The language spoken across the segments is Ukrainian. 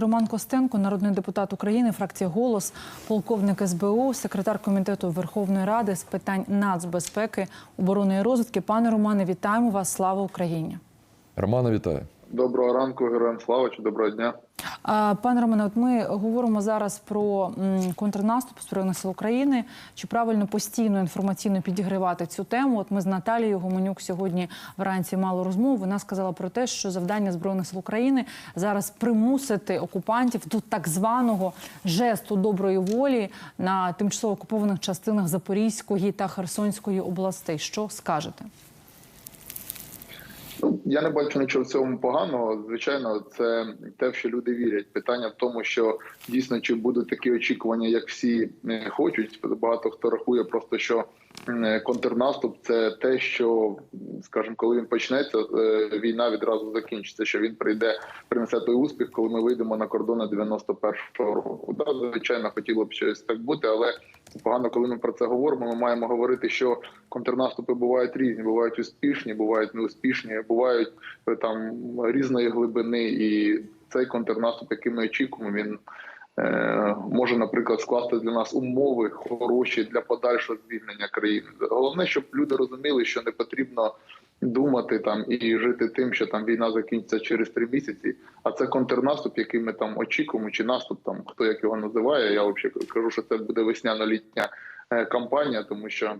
Роман Костенко, народний депутат України, фракція Голос, полковник СБУ, секретар комітету Верховної Ради з питань нацбезпеки, оборони і розвитки. Пане Романе, вітаємо вас! Слава Україні! Романа, вітаю. Доброго ранку, героям слава чи доброго дня. Пане Романе, от ми говоримо зараз про контрнаступ Збройних сил України. Чи правильно постійно інформаційно підігривати цю тему? От ми з Наталією Гомонюк сьогодні вранці мало розмов. Вона сказала про те, що завдання збройних сил України зараз примусити окупантів до так званого жесту доброї волі на тимчасово окупованих частинах Запорізької та Херсонської областей. Що скажете? Ну я не бачу нічого в цьому поганого. Звичайно, це те, в що люди вірять. Питання в тому, що дійсно чи будуть такі очікування, як всі е, хочуть. Багато хто рахує, просто що контрнаступ це те, що скажімо, коли він почнеться, е, війна відразу закінчиться. Що він прийде, принесе той успіх, коли ми вийдемо на кордони 91-го року. Да, звичайно, хотіло б щось так бути, але погано, коли ми про це говоримо. Ми маємо говорити, що контрнаступи бувають різні, бувають успішні, бувають неуспішні, бувають е, там різної глибини, і цей контрнаступ, який ми очікуємо, він е, може, наприклад, скласти для нас умови хороші для подальшого звільнення країни. Головне, щоб люди розуміли, що не потрібно. Думати там і жити тим, що там війна закінчиться через три місяці. А це контрнаступ, який ми там очікуємо, чи наступ там хто як його називає. Я взагалі кажу, що це буде весняно-літня е, кампанія, тому що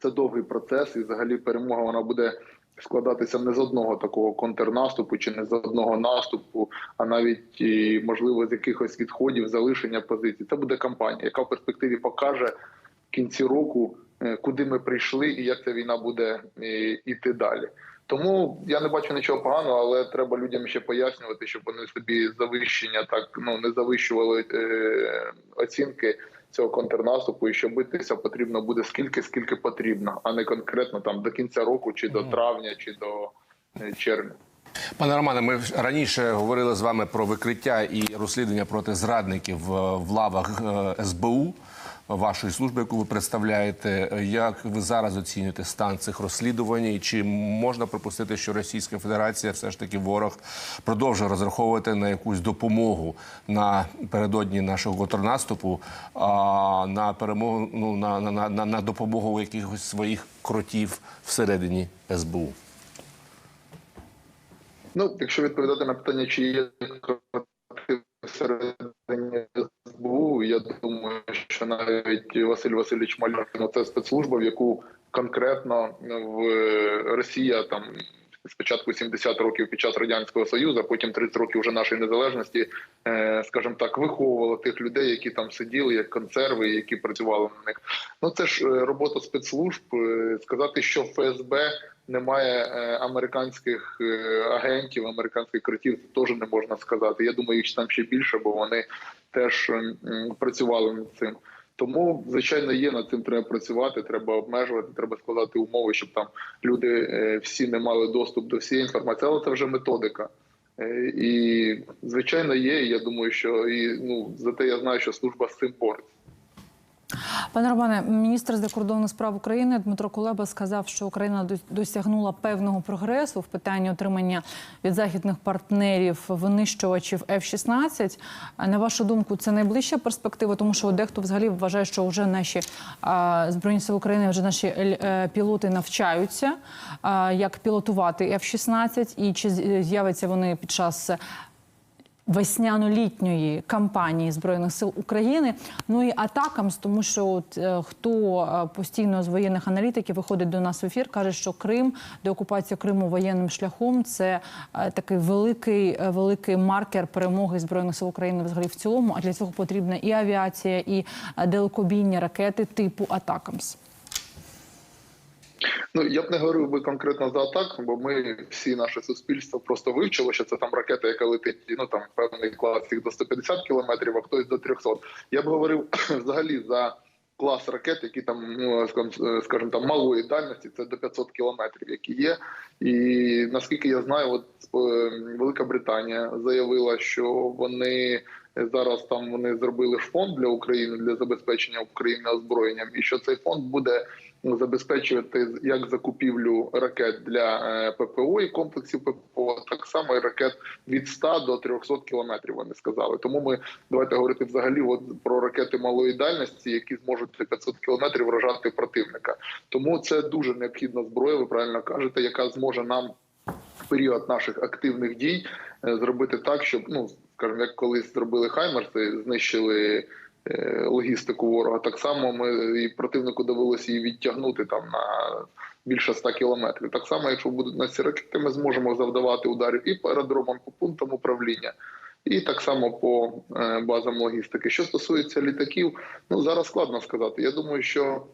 це довгий процес, і взагалі перемога вона буде складатися не з одного такого контрнаступу, чи не з одного наступу, а навіть можливо з якихось відходів, залишення позицій. Це буде кампанія, яка в перспективі покаже в кінці року, е, куди ми прийшли, і як ця війна буде е, іти далі. Тому я не бачу нічого поганого, але треба людям ще пояснювати, щоб вони собі завищення так ну не завищували е, оцінки цього контрнаступу, і що битися потрібно буде скільки, скільки потрібно, а не конкретно там до кінця року, чи до травня, чи до е, червня. Пане Романе, ми раніше говорили з вами про викриття і розслідування проти зрадників е, в лавах е, СБУ вашої служби, яку ви представляєте. Як ви зараз оцінюєте стан цих розслідувань? І Чи можна припустити, що Російська Федерація все ж таки ворог продовжує розраховувати на якусь допомогу напередодні нашого контрнаступу, а на перемогу ну на, на, на, на допомогу якихось своїх кротів всередині СБУ? Ну, якщо відповідати на питання, чи є колектив всередині СБУ, я думаю, що навіть Василь Васильович Малюкін – це спецслужба, в яку конкретно в Росія там. Спочатку 70 років під час радянського союзу, потім 30 років вже нашої незалежності, е, скажімо так, виховувала тих людей, які там сиділи, як консерви, які працювали на них. Ну це ж е, робота спецслужб. Е, Сказати, що ФСБ немає американських агентів, американських критів, теж не можна сказати. Я думаю, їх там ще більше, бо вони теж працювали над цим. Тому, звичайно, є над цим треба працювати, треба обмежувати, треба складати умови, щоб там люди е, всі не мали доступ до всієї інформації, але це вже методика. Е, І звичайно є. Я думаю, що і ну зате я знаю, що служба з цим бореться. Пане Романе, міністр закордонних справ України Дмитро Кулеба сказав, що Україна досягнула певного прогресу в питанні отримання від західних партнерів винищувачів F-16. На вашу думку, це найближча перспектива, тому що дехто взагалі вважає, що вже наші збройні сили України, вже наші ель- е, пілоти навчаються, як пілотувати F-16, і чи з'являться вони під час весняно-літньої кампанії збройних сил України. Ну і атакамс, тому що от, е, хто е, постійно з воєнних аналітиків виходить до нас в ефір, каже, що Крим, деокупація Криму воєнним шляхом це е, такий великий, великий маркер перемоги збройних сил України взагалі в цілому. А для цього потрібна і авіація, і далекобійні ракети типу Атакамс. Ну я б не говорив би конкретно за атак, бо ми всі наше суспільство просто вивчило, що це там ракета, яка летить ну там певний клас їх до 150 кілометрів, а хтось до 300. Я б говорив взагалі за клас ракет, які там ну скажем- скажімо там малої дальності, це до 500 кілометрів, які є. І наскільки я знаю, от е, Велика Британія заявила, що вони. Зараз там вони зробили фонд для України для забезпечення України озброєнням, і що цей фонд буде забезпечувати як закупівлю ракет для е, ППО і комплексів ППО, так само і ракет від 100 до 300 кілометрів. Вони сказали. Тому ми давайте говорити взагалі от про ракети малої дальності, які зможуть за 500 кілометрів вражати противника. Тому це дуже необхідна зброя. Ви правильно кажете, яка зможе нам в період наших активних дій е, зробити так, щоб ну скажімо, як колись зробили Хаймерси, знищили е, логістику ворога. Так само ми і противнику довелося її відтягнути там на більше 100 кілометрів. Так само, якщо будуть на ці ракети, ми зможемо завдавати ударів і по аеродромам, по пунктам управління. І так само по е, базам логістики. Що стосується літаків, ну зараз складно сказати. Я думаю, що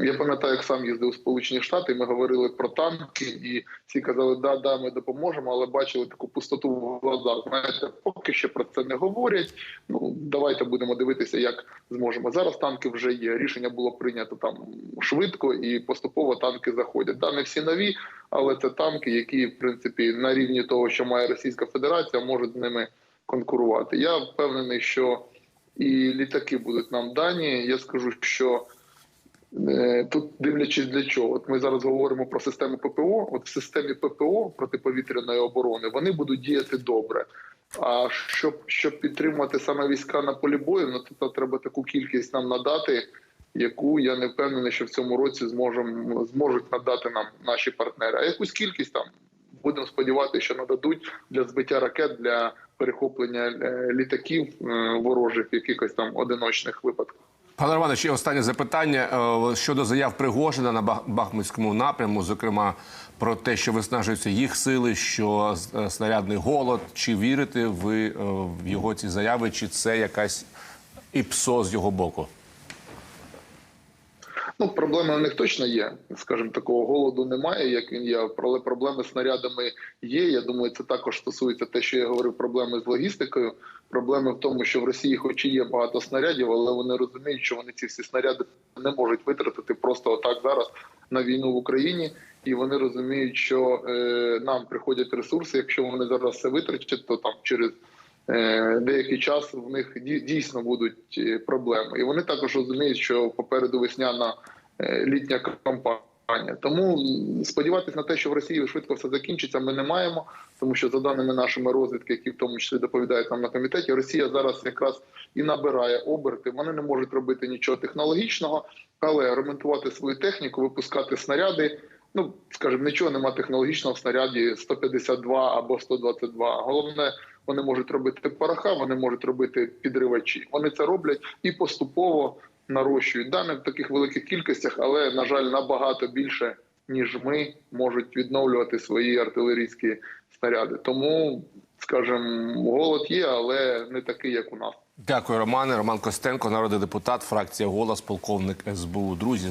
я пам'ятаю, як сам їздив у Сполучені Штати. Ми говорили про танки, і всі казали, да, да, ми допоможемо, але бачили таку пустоту в глазах. Знаєте, поки що про це не говорять. Ну давайте будемо дивитися, як зможемо. Зараз танки вже є. Рішення було прийнято там швидко і поступово танки заходять. Да, не всі нові, але це танки, які в принципі на рівні того, що має Російська Федерація, можуть з ними конкурувати. Я впевнений, що і літаки будуть нам дані. Я скажу, що тут дивлячись для чого. От ми зараз говоримо про систему ППО. От в системі ППО протиповітряної оборони вони будуть діяти добре. А щоб щоб підтримувати саме війська на полі бою, ну то треба таку кількість нам надати, яку я не впевнений, що в цьому році зможемо зможуть надати нам наші партнери. А якусь кількість там будемо сподіватися, що нададуть для збиття ракет для перехоплення е, літаків е, ворожих в якихось там одиночних випадках. Пане Романе, ще останнє запитання е, щодо заяв Пригожина на Бах- Бахмутському напряму, зокрема про те, що виснажуються їх сили, що е, снарядний голод. Чи вірите ви е, в його ці заяви, чи це якась іпсо з його боку? Ну, проблеми в них точно є. Скажімо, такого голоду немає, як він є. Але проблеми з снарядами є. Я думаю, це також стосується те, що я говорив, проблеми з логістикою. Проблеми в тому, що в Росії, хоч і є багато снарядів, але вони розуміють, що вони ці всі снаряди не можуть витратити просто отак зараз на війну в Україні. І вони розуміють, що е, нам приходять ресурси. Якщо вони зараз все витрачать, то там через деякий час в них дій- дійсно будуть е, проблеми. І вони також розуміють, що попереду весняна е, літня кампанія. Тому сподіватися на те, що в Росії швидко все закінчиться, ми не маємо, тому що за даними нашими розвідки, які в тому числі доповідають нам на комітеті, Росія зараз якраз і набирає оберти. Вони не можуть робити нічого технологічного, але ремонтувати свою техніку, випускати снаряди. Ну, скажімо, нічого нема технологічного в снаряді 152 або 122. Головне, вони можуть робити пороха, вони можуть робити підривачі. Вони це роблять і поступово нарощують. Да, не в таких великих кількостях, але на жаль, набагато більше ніж ми можуть відновлювати свої артилерійські снаряди. Тому, скажімо, голод є, але не такий, як у нас. Дякую, Романе. Роман Костенко, народний депутат, фракція Голос, полковник СБУ. Друзі.